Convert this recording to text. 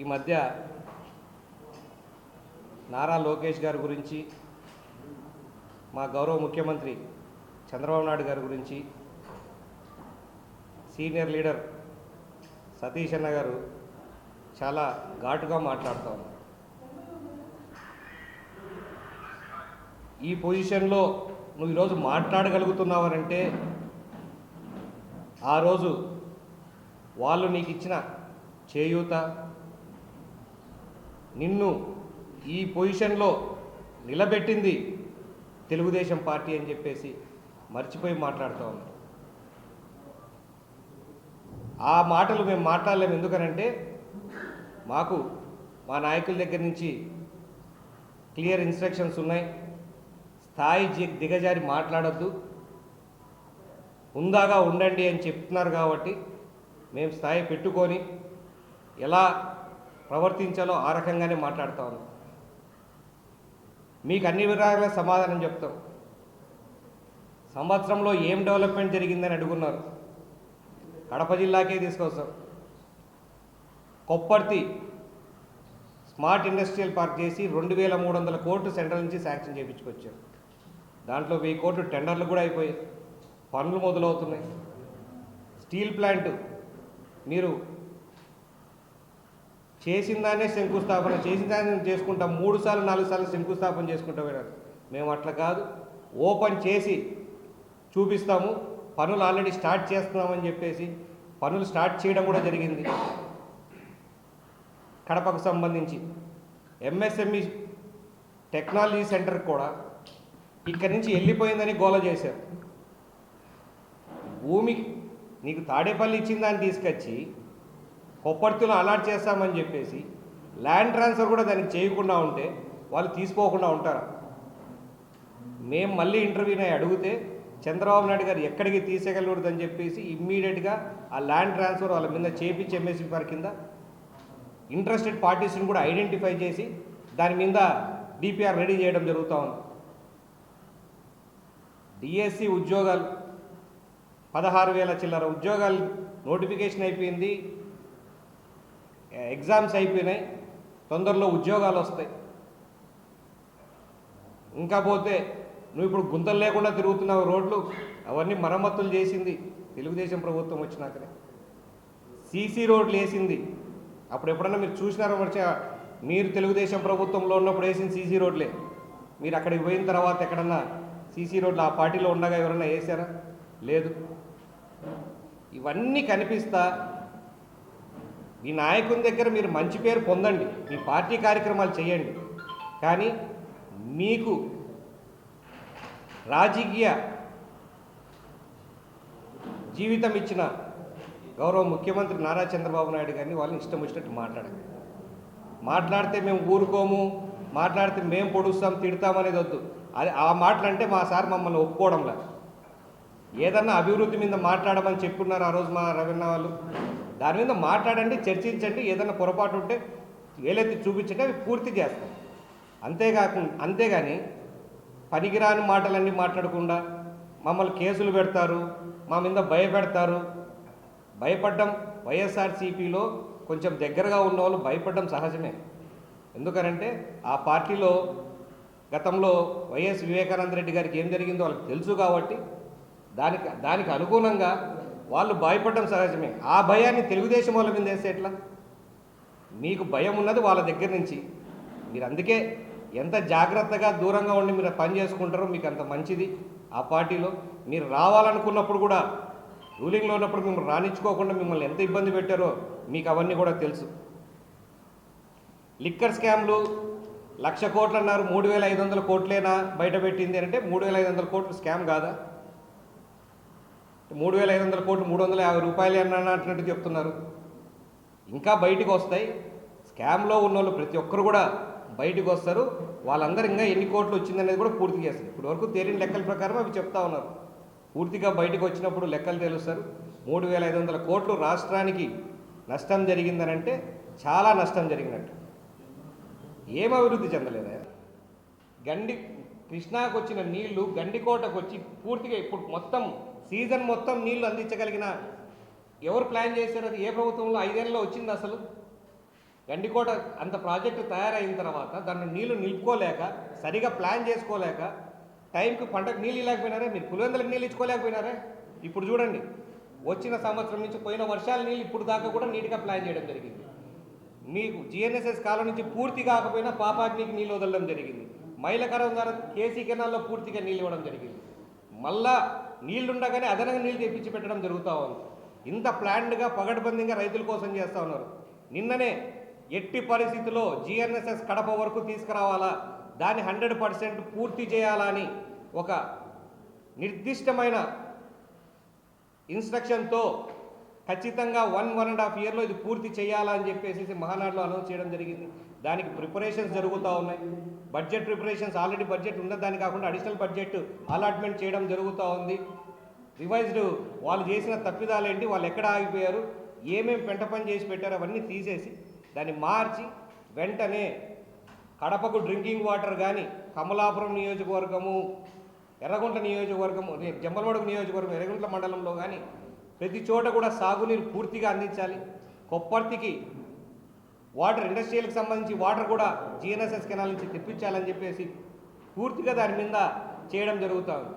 ఈ మధ్య నారా లోకేష్ గారి గురించి మా గౌరవ ముఖ్యమంత్రి చంద్రబాబు నాయుడు గారి గురించి సీనియర్ లీడర్ సతీష్ అన్న గారు చాలా ఘాటుగా మాట్లాడుతూ ఉన్నారు. ఈ పొజిషన్లో నువ్వు ఈరోజు మాట్లాడగలుగుతున్నావనంటే ఆ రోజు వాళ్ళు నీకు ఇచ్చిన చేయూత నిన్ను ఈ పొజిషన్లో నిలబెట్టింది తెలుగుదేశం పార్టీ అని చెప్పేసి మర్చిపోయి మాట్లాడుతూ ఉన్నారు ఆ మాటలు మేము మాట్లాడలేము. ఎందుకనంటే మాకు మా నాయకుల దగ్గర నుంచి క్లియర్ ఇన్స్ట్రక్షన్స్ ఉన్నాయి. స్థాయి దిగజారి మాట్లాడొద్దు. ఉందాగా ఉండండి అని చెప్తున్నారు కాబట్టి మేము స్థాయి పెట్టుకొని ఎలా ప్రవర్తించాలో ఆ రకంగానే మాట్లాడుతూ ఉన్నాం. మీకు అన్ని విధాలుగా సమాధానం చెప్తాం. సంవత్సరంలో ఏం డెవలప్మెంట్ జరిగిందని అడుగున్నారు. కడప జిల్లాకే తీసుకొస్తాం. కొప్పర్తి స్మార్ట్ ఇండస్ట్రియల్ పార్క్ చేసి రెండు వేల మూడు వందల కోట్లు సెంట్రల్ నుంచి శాంక్షన్ చేయించుకొచ్చారు దాంట్లో వెయ్యి కోట్లు టెండర్లు కూడా అయిపోయాయి. పనులు మొదలవుతున్నాయి. స్టీల్ ప్లాంట్ మీరు చేసిందానే శంకుస్థాపన చేసిందానే చేసుకుంటాం మూడు సార్లు నాలుగు సార్లు శంకుస్థాపన చేసుకుంటాం మేము అట్లా కాదు. ఓపెన్ చేసి చూపిస్తాము. పనులు ఆల్రెడీ స్టార్ట్ చేస్తున్నామని చెప్పేసి పనులు స్టార్ట్ చేయడం కూడా జరిగింది. కడపకు సంబంధించి ఎంఎస్ఎంఈ టెక్నాలజీ సెంటర్ కూడా ఇక్కడి నుంచి వెళ్ళిపోయిందని గోల చేశారు. భూమి నీకు తాడేపల్లి ఇచ్చిన దాన్ని తీసుకొచ్చి కొప్పర్తిలో అలాట్ చేస్తామని చెప్పేసి ల్యాండ్ ట్రాన్స్ఫర్ కూడా దానికి చేయకుండా ఉంటే వాళ్ళు తీసుకోకుండా ఉంటారా. మేము మళ్ళీ ఇంటర్వ్యూని అడిగితే చంద్రబాబు నాయుడు గారు ఎక్కడికి తీసేయగలకూడదని చెప్పేసి ఇమ్మీడియట్గా ఆ ల్యాండ్ ట్రాన్స్ఫర్ వాళ్ళ మీద చేపించి ఎంఎస్సీ వారి కింద ఇంట్రెస్టెడ్ పార్టీస్ని కూడా ఐడెంటిఫై చేసి దాని మీద డిపిఆర్ రెడీ చేయడం జరుగుతూ ఉంది. డిఎస్సి ఉద్యోగాలు పదహారు వేల చిల్లర ఉద్యోగాలు నోటిఫికేషన్ అయిపోయింది. ఎగ్జామ్స్ అయిపోయినాయి. తొందరలో ఉద్యోగాలు వస్తాయి. ఇంకా పోతే నువ్వు ఇప్పుడు గుంతలు లేకుండా తిరుగుతున్నావు రోడ్లు అవన్నీ మరమ్మతులు చేసింది తెలుగుదేశం ప్రభుత్వం వచ్చినాకనే. సీసీ రోడ్లు వేసింది. అప్పుడు ఎప్పుడన్నా మీరు చూసినారో మర్చి మీరు తెలుగుదేశం ప్రభుత్వంలో ఉన్నప్పుడు వేసిన సీసీ రోడ్లే. మీరు అక్కడికి పోయిన తర్వాత ఎక్కడన్నా సీసీ రోడ్లు ఆ పార్టీలో ఉండగా ఎవరన్నా వేసారా? లేదు. ఇవన్నీ కనిపిస్తా మీ నాయకుని దగ్గర మీరు మంచి పేరు పొందండి. మీ పార్టీ కార్యక్రమాలు చేయండి. కానీ మీకు రాజకీయ జీవితం ఇచ్చిన గౌరవ ముఖ్యమంత్రి నారా చంద్రబాబు నాయుడు గారిని వాళ్ళని ఇష్టం వచ్చినట్టు మాట్లాడండి. మాట్లాడితే మేము ఊరుకోము మాట్లాడితే మేము పొడుస్తాం తిడతాం అనేది వద్దు. అది ఆ మాటలు అంటే మా సార్ మమ్మల్ని ఒప్పుకోవడంలా ఏదన్నా అభివృద్ధి మీద మాట్లాడమని చెప్పున్నారు ఆ రోజు మా రవీణ వాళ్ళు. దాని మీద మాట్లాడండి చర్చించండి ఏదన్నా పొరపాటు ఉంటే ఏలైతే చూపించండి అవి పూర్తి చేస్తాం. అంతేకాకుండా అంతేగాని పనికిరాని మాటలన్నీ మాట్లాడకుండా మమ్మల్ని కేసులు పెడతారు మా మీద భయపెడతారు. భయపడ్డం వైఎస్ఆర్సీపీలో కొంచెం దగ్గరగా ఉన్న వాళ్ళు భయపడడం సహజమే. ఎందుకనంటే ఆ పార్టీలో గతంలో వైఎస్ వివేకానంద రెడ్డి గారికి ఏం జరిగిందో వాళ్ళకి తెలుసు కాబట్టి దానికి దానికి అనుగుణంగా వాళ్ళు భయపడడం సహజమే. ఆ భయాన్ని తెలుగుదేశం వాళ్ళ మీద వేస్తే ఎట్లా? మీకు భయం ఉన్నది వాళ్ళ దగ్గర నుంచి. మీరు అందుకే ఎంత జాగ్రత్తగా దూరంగా ఉండి మీరు పని చేసుకుంటారో మీకు అంత మంచిది. ఆ పార్టీలో మీరు రావాలనుకున్నప్పుడు కూడా రూలింగ్లో ఉన్నప్పుడు మిమ్మల్ని రాణించుకోకుండా మిమ్మల్ని ఎంత ఇబ్బంది పెట్టారో మీకు అవన్నీ కూడా తెలుసు. లిక్కర్ స్కామ్లు లక్ష కోట్లు అన్నారు మూడు వేల ఐదు వందల కోట్లేనా బయట పెట్టింది అంటే మూడు వేల ఐదు వందల కోట్లు స్కామ్ కాదా? మూడు వేల ఐదు వందల కోట్లు మూడు వందల యాభై రూపాయలు అన్న చెప్తున్నారు. ఇంకా బయటికి వస్తాయి. స్కామ్లో ఉన్న వాళ్ళు ప్రతి ఒక్కరు కూడా బయటికి వస్తారు. వాళ్ళందరూ ఇంకా ఎన్ని కోట్లు వచ్చిందనేది కూడా పూర్తి చేస్తారు. ఇప్పుడు వరకు తేలిన లెక్కల ప్రకారం అవి చెప్తా ఉన్నారు. పూర్తిగా బయటకు వచ్చినప్పుడు లెక్కలు తెలుస్తారు. మూడు వేల ఐదు వందల కోట్లు రాష్ట్రానికి నష్టం జరిగిందనంటే చాలా నష్టం జరిగినట్టు. ఏం అభివృద్ధి చెందలేదా? గండి కృష్ణాకు వచ్చిన నీళ్ళు గండికోటకు వచ్చి పూర్తిగా ఇప్పుడు మొత్తం సీజన్ మొత్తం నీళ్ళు అందించగలిగిన ఎవరు ప్లాన్ చేశారు? అది ఏ ప్రభుత్వంలో? ఐదేళ్ళలో వచ్చింది అసలు? గండికోట అంత ప్రాజెక్టు తయారైన తర్వాత దాన్ని నీళ్ళు నిలుపుకోలేక సరిగా ప్లాన్ చేసుకోలేక టైంకి పంటకు నీళ్ళు ఇవ్వలేకపోయినారే? మీరు పులివెందులకు నీళ్ళు ఇచ్చుకోలేకపోయినారే? ఇప్పుడు చూడండి. వచ్చిన సంవత్సరం నుంచి పోయిన వర్షాల నీళ్ళు ఇప్పుడు దాకా కూడా నీట్గా ప్లాన్ చేయడం జరిగింది. మీకు జిఎన్ఎస్ఎస్ కాలం నుంచి పూర్తి కాకపోయినా పాపాగ్నికి నీళ్ళు వదలడం జరిగింది. మైలకరం ద్వారా కేసీ కెనాల్లో పూర్తిగా నీళ్ళు ఇవ్వడం జరిగింది. మళ్ళా నీళ్ళుండగానే అదనంగా నీళ్ళు తెప్పించి పెట్టడం జరుగుతూ ఉంది. ఇంత ప్లాన్డ్గా పగడ్బందీగా రైతుల కోసం చేస్తూ ఉన్నారు. నిన్ననే ఎట్టి పరిస్థితుల్లో జిఎన్ఎస్ఎస్ కడప వరకు తీసుకురావాలా? దాన్ని హండ్రెడ్ పర్సెంట్ పూర్తి చేయాలని ఒక నిర్దిష్టమైన ఇన్స్ట్రక్షన్తో ఖచ్చితంగా వన్ వన్ అండ్ హాఫ్ ఇయర్లో ఇది పూర్తి చేయాలని చెప్పేసి మహానాడులో అనౌన్స్ చేయడం జరిగింది. దానికి ప్రిపరేషన్స్ జరుగుతూ ఉన్నాయి. బడ్జెట్ ప్రిపరేషన్స్ ఆల్రెడీ బడ్జెట్ ఉన్న దాని కాకుండా అడిషనల్ బడ్జెట్ అలాట్మెంట్ చేయడం జరుగుతూ ఉంది. రివైజ్డ్ వాళ్ళు చేసిన తప్పిదాలు ఏంటి వాళ్ళు ఎక్కడ ఆగిపోయారు ఏమేమి పెంట పని చేసి పెట్టారు అవన్నీ తీసేసి దాన్ని మార్చి వెంటనే కడపకు డ్రింకింగ్ వాటర్ కానీ కమలాపురం నియోజకవర్గము ఎర్రగుంట నియోజకవర్గము అదే జమ్మలమడుగు నియోజకవర్గం ఎర్రగుంట మండలంలో కానీ ప్రతి చోట కూడా సాగునీరు పూర్తిగా అందించాలి. కొప్పర్తికి వాటర్ ఇండస్ట్రియల్కి సంబంధించి వాటర్ కూడా జిఎన్ఎస్ఎస్ కెనాల్ నుంచి తెప్పించాలని చెప్పేసి పూర్తిగా దాని మీద చేయడం జరుగుతుంది